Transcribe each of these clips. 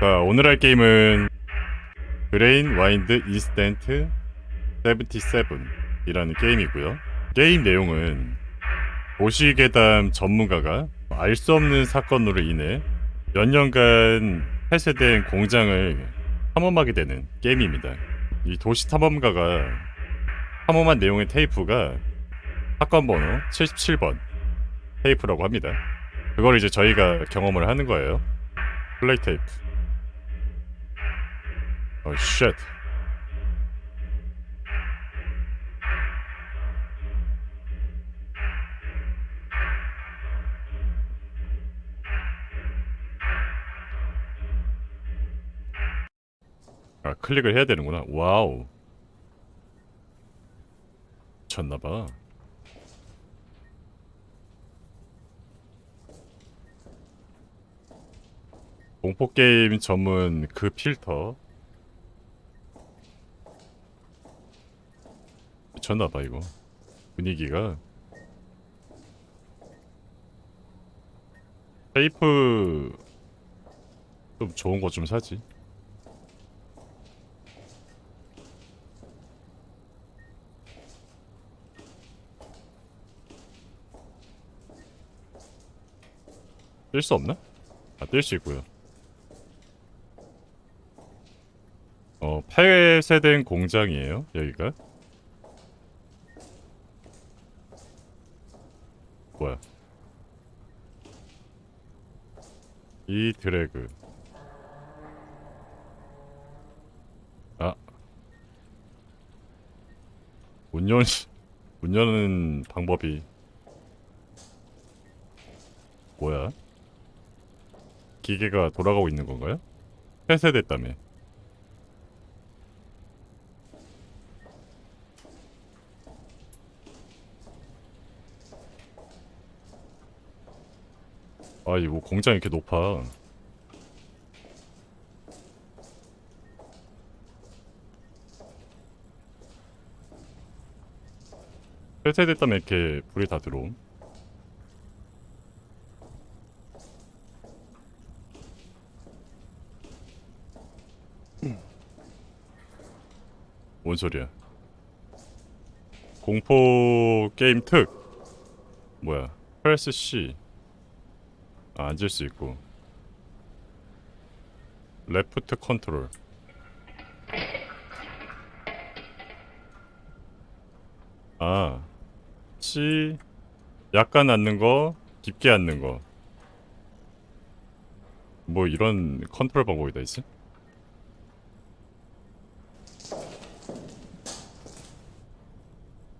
자, 오늘 할 게임은 브레인 와인드 인스턴트 77이라는 게임이고요. 게임 내용은 도시괴담 전문가가 알 수 없는 사건으로 인해 몇 년간 폐쇄된 공장을 탐험하게 되는 게임입니다. 이 도시 탐험가가 탐험한 내용의 테이프가 사건 번호 77번 테이프라고 합니다. 그걸 이제 저희가 경험을 하는 거예요. 플레이 테이프. 어, 쉣. 아, 클릭을 해야 되는구나. 와우. 미쳤나봐. 공포 게임 전문 그 필터 미쳤나봐 이거 분위기가 테이프 좀 좋은 거 좀 사지 뜰 수 없나? 아 뜰 수 있고요 어, 폐쇄된 공장이에요, 여기가. 뭐야? 이 드래그. 아. 문 연, 문 여는 방법이. 뭐야? 기계가 돌아가고 있는 건가요? 폐쇄됐다며. 아이 뭐 공장 이렇게 높아. 폐쇄됐다면 이렇게 불이 다 들어옴. 뭔 소리야? 공포 게임 특. 뭐야? 프레스 C 아, 앉을 수 있고. 레프트 컨트롤. 아 C 약간 앉는 거 깊게 앉는 거. 뭐 이런 컨트롤 방법이 다 있어?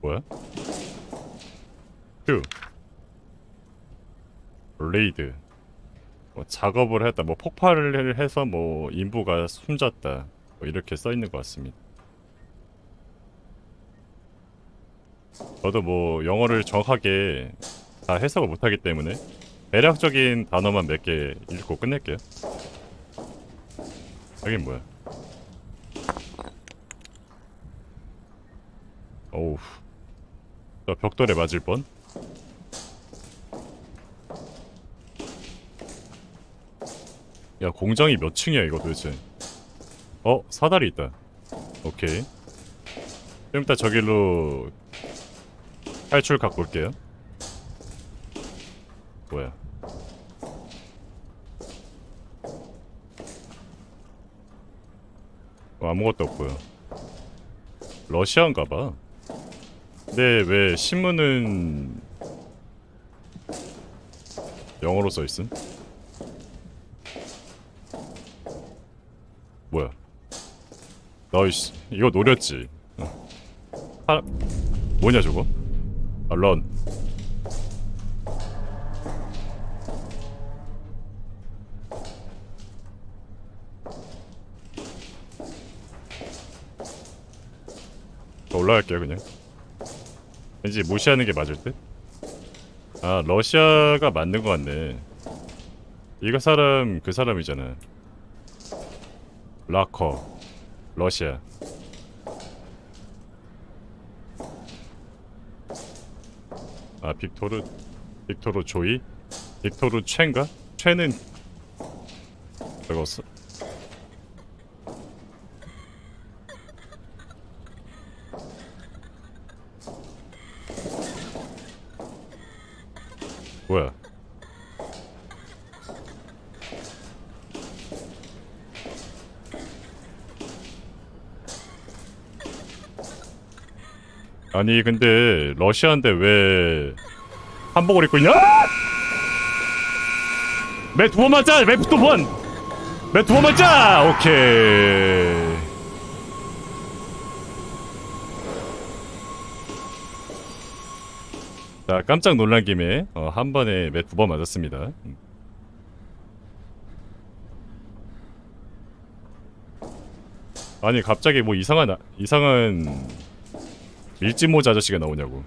뭐야? Q 레이드 뭐 작업을 했다 뭐 폭발을 해서 뭐 인부가 숨졌다 뭐 이렇게 써 있는 것 같습니다. 저도 뭐 영어를 정확하게 다 해석을 못하기 때문에 대략적인 단어만 몇 개 읽고 끝낼게요. 여긴 뭐야. 어우. 저 벽돌에 맞을 뻔 야 공장이 몇 층이야 이거 도대체? 어 사다리 있다. 오케이. 좀 이따 저길로 탈출 갖고 올게요. 뭐야? 어, 아무것도 없고요. 러시아인가봐. 근데 왜 신문은 영어로 써있음? 뭐야? 나이씨 이거 노렸지. 어. 하... 뭐냐 저거? 아 런. 더 올라갈게요 그냥. 왠지 무시하는 게 맞을 듯. 아 러시아가 맞는 것 같네. 이거 사람 그 사람이잖아. 라커 러시아. 아 빅토르 빅토르 조이? 빅토르 최인가? 최는 저거 서, 아니 근데 러시아인데 왜 한복을 입고 있냐? 매 두 번 맞자! 매 두 번! 매 두 번 맞자! 오케이 자 깜짝 놀란 김에 어, 한 번에 매 두 번 맞았습니다 음. 아니 갑자기 뭐 이상한 아- 이상한 밀짚모자 아저씨가 나오냐고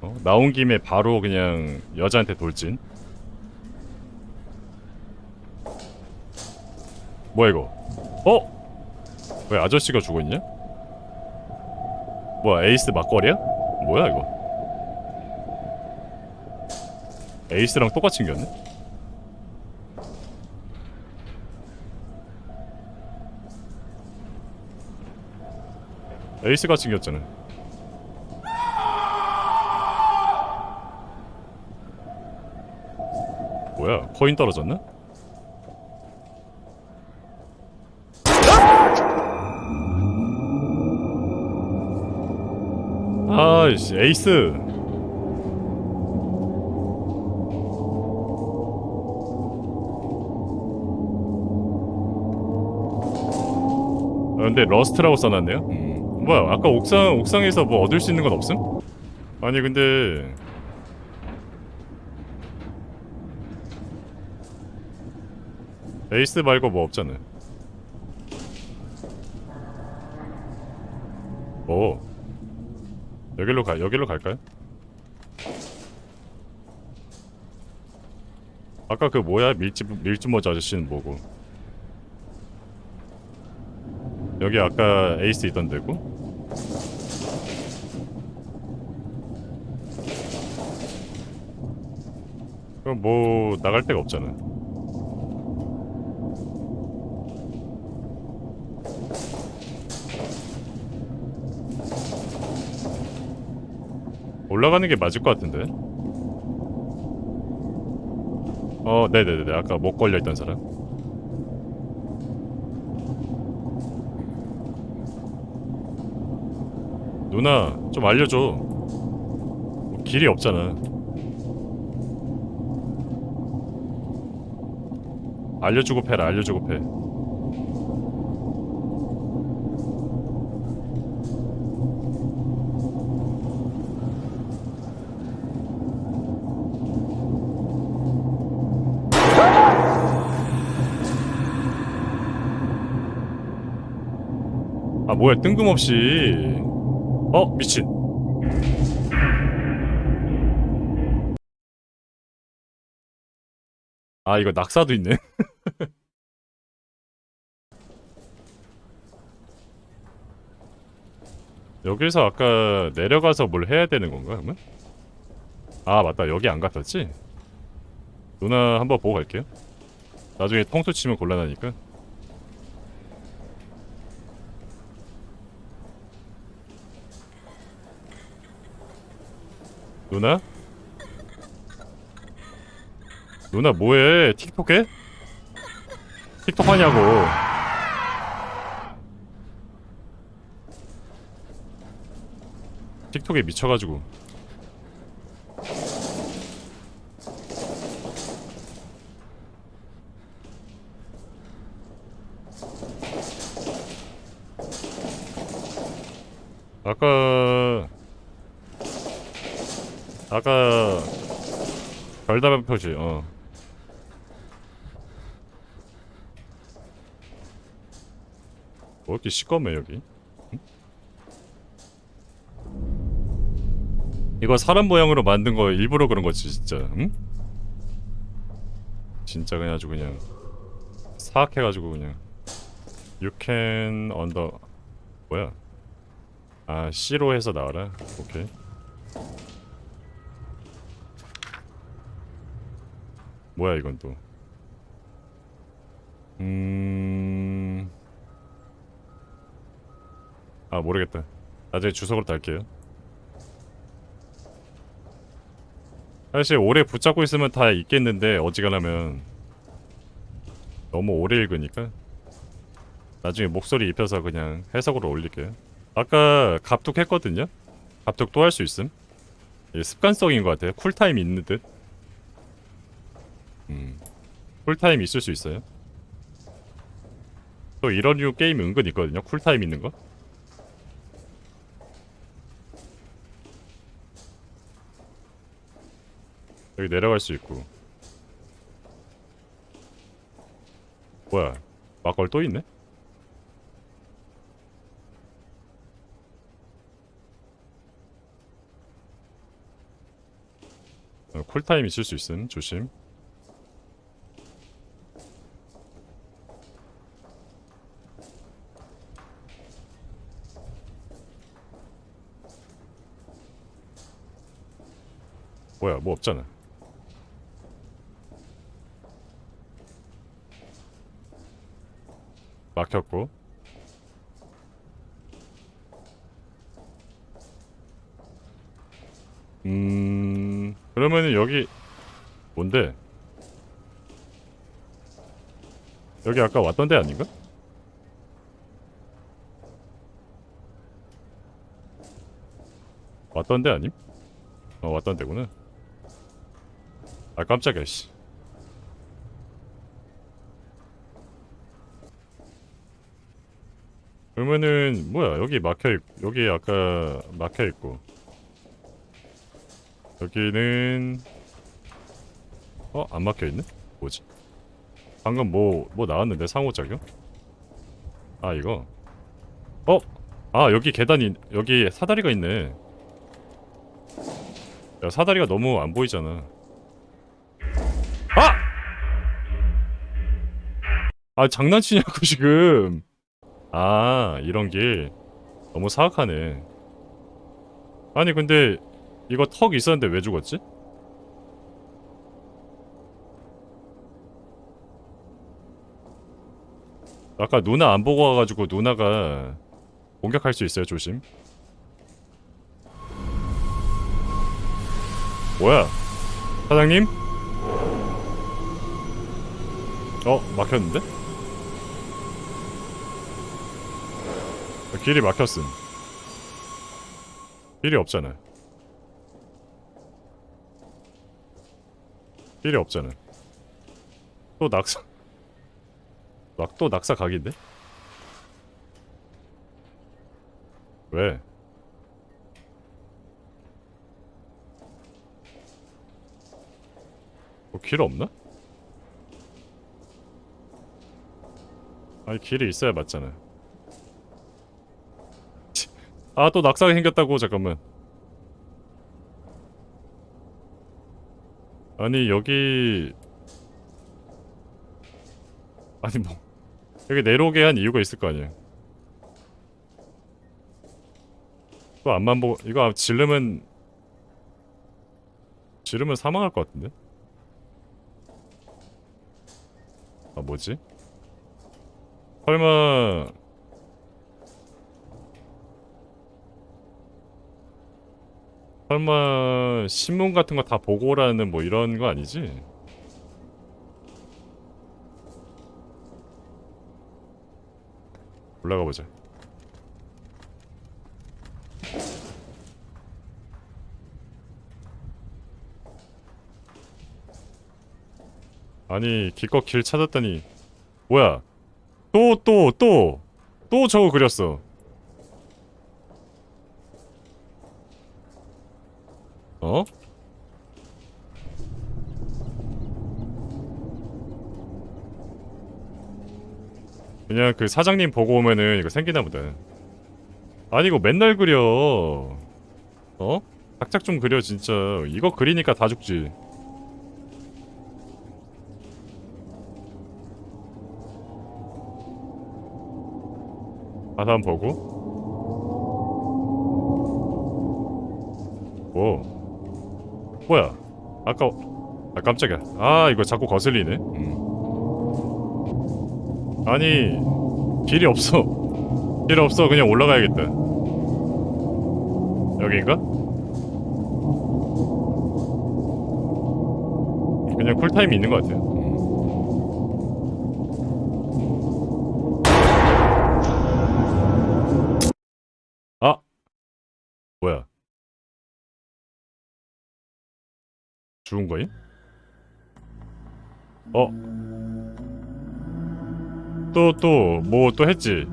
어? 나온 김에 바로 그냥 여자한테 돌진 뭐야 이거 어? 왜 아저씨가 죽어있냐? 뭐야 에이스 막걸리야? 뭐야 이거 에이스랑 똑같이 생겼네? 에이스 같이 생겼잖아 뭐야 코인 떨어졌나? 아이씨 에이스 아, 근데 러스트라고 써놨네요 음. 뭐야 아까 옥상 옥상에서 뭐 얻을 수 있는 건 없음? 아니 근데 에이스 말고 뭐 없잖아 오 여기로 가 여기로 갈까요? 아까 그 뭐야 밀집 밀집 모자 아저씨는 뭐고? 여기 아까 에이스 있던 데고? 뭐 나갈 데가 없잖아. 올라가는 게 맞을 것 같은데. 어, 네네네. 아까 목 걸려 있던 사람. 누나, 좀 알려줘. 뭐 길이 없잖아. 알려주고 패라, 알려주고 패. 아 뭐야 뜬금없이. 어 미친. 아 이거 낙사도 있네 여기서 아까 내려가서 뭘 해야 되는 건가 그러면? 아 맞다 여기 안 갔었지? 누나 한번 보고 갈게요 나중에 통수 치면 곤란하니까 누나? 누나 뭐해? 틱톡 해? 틱톡 하냐고 틱톡에 미쳐가지고. 아까 아까 별다방 표지 어. 뭐 이렇게 시꺼매 여기 이거 사람 모양으로 만든 거 일부러 그런 거지 진짜. 응? 진짜 그냥 아주 그냥 사악해가지고 그냥. You can under 뭐야? 아 C로 해서 나와라. 오케이. 뭐야 이건 또? 음... 아 모르겠다. 나중에 주석으로 달게요 사실 오래 붙잡고 있으면 다 있겠는데 어지간하면 너무 오래 읽으니까 나중에 목소리 입혀서 그냥 해석으로 올릴게요. 아까 갑툭 했거든요. 갑툭 또 할 수 있음. 습관성인 것 같아요. 쿨타임 있는 듯. 음, 쿨타임 있을 수 있어요. 또 이런 류 게임 은근 있거든요. 쿨타임 있는 거. 여기 내려갈 수 있고. 뭐야? 막걸 또 있네? 어, 쿨타임 있을 수 있음. 조심. 뭐야? 뭐 없잖아. 막혔고. 음, 그러면은 여기 뭔데? 여기 아까 왔던 데 아닌가? 왔던 데 아님? 어, 왔던 데구나. 아, 깜짝이야, 씨. 그러면은 뭐야 여기 막혀 있 여기 아까 막혀 있고. 여기는 어 안 막혀 있네? 뭐지? 방금 뭐뭐 나왔는데? 상호작용? 아 이거. 어 아 여기 계단이 여기 사다리가 있네. 야 사다리가 너무 안 보이잖아. 아! 아 장난치냐고 지금 아 이런 길 너무 사악하네 아니 근데 이거 턱 있었는데 왜 죽었지? 아까 누나 안 보고 와가지고 누나가 공격할 수 있어요 조심 뭐야 사장님? 어 막혔는데? 길이 막혔음. 길이 없잖아. 길이 없잖아. 또 낙사. 막또 낙사 각인데? 왜? 뭐 길 없나? 아니 길이 있어야 맞잖아. 아 또 낙사가 생겼다고? 잠깐만. 아니 여기 아니 뭐 여기 내려오게 한 이유가 있을 거 아니야 또 앞만 보고 이거 지르면 지르면 사망할 것 같은데? 아 뭐지? 설마 설마 신문 같은 거 다 보고 오라는 뭐 이런 거 아니지? 올라가 보자. 아니 기껏 길 찾았더니 뭐야? 또 또 또 또 저거 그렸어. 어? 그냥 그 사장님 보고 오면은 이거 생기나 보다. 아니 이거 맨날 그려. 어? 작작 좀 그려 진짜. 이거 그리니까 다 죽지. 바다 보고. 뭐? 뭐야? 아까 아 깜짝이야. 아 이거 자꾸 거슬리네. 음. 아니 길이 없어. 길 없어. 그냥 올라가야겠다. 여기인가? 그냥 쿨타임이 있는 것 같아요. 죽은 거임? 어? 또 또 뭐 또 했지?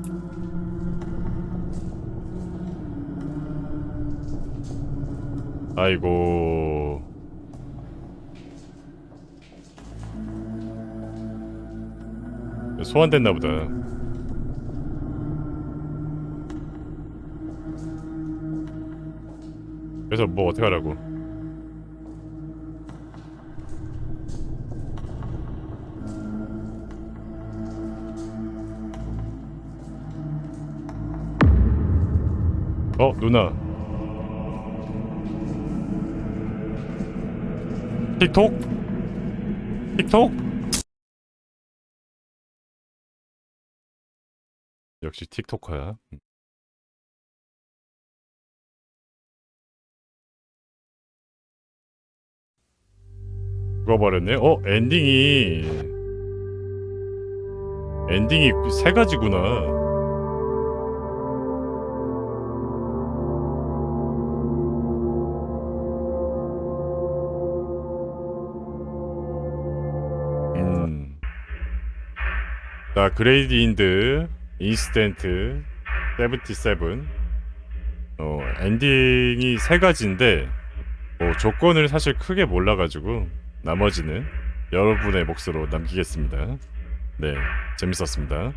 아이고 소환됐나 보다. 그래서 뭐 어떻게 하라고? 어 누나. 틱톡. 틱톡. 역시 틱톡커야. 죽어버렸네. 어 엔딩이. 엔딩이 세 가지구나 자, 그레이드 인드, 인스턴트, 세븐티세븐. 어, 엔딩이 세 가지인데, 뭐, 조건을 사실 크게 몰라가지고, 나머지는 여러분의 몫으로 남기겠습니다. 네, 재밌었습니다.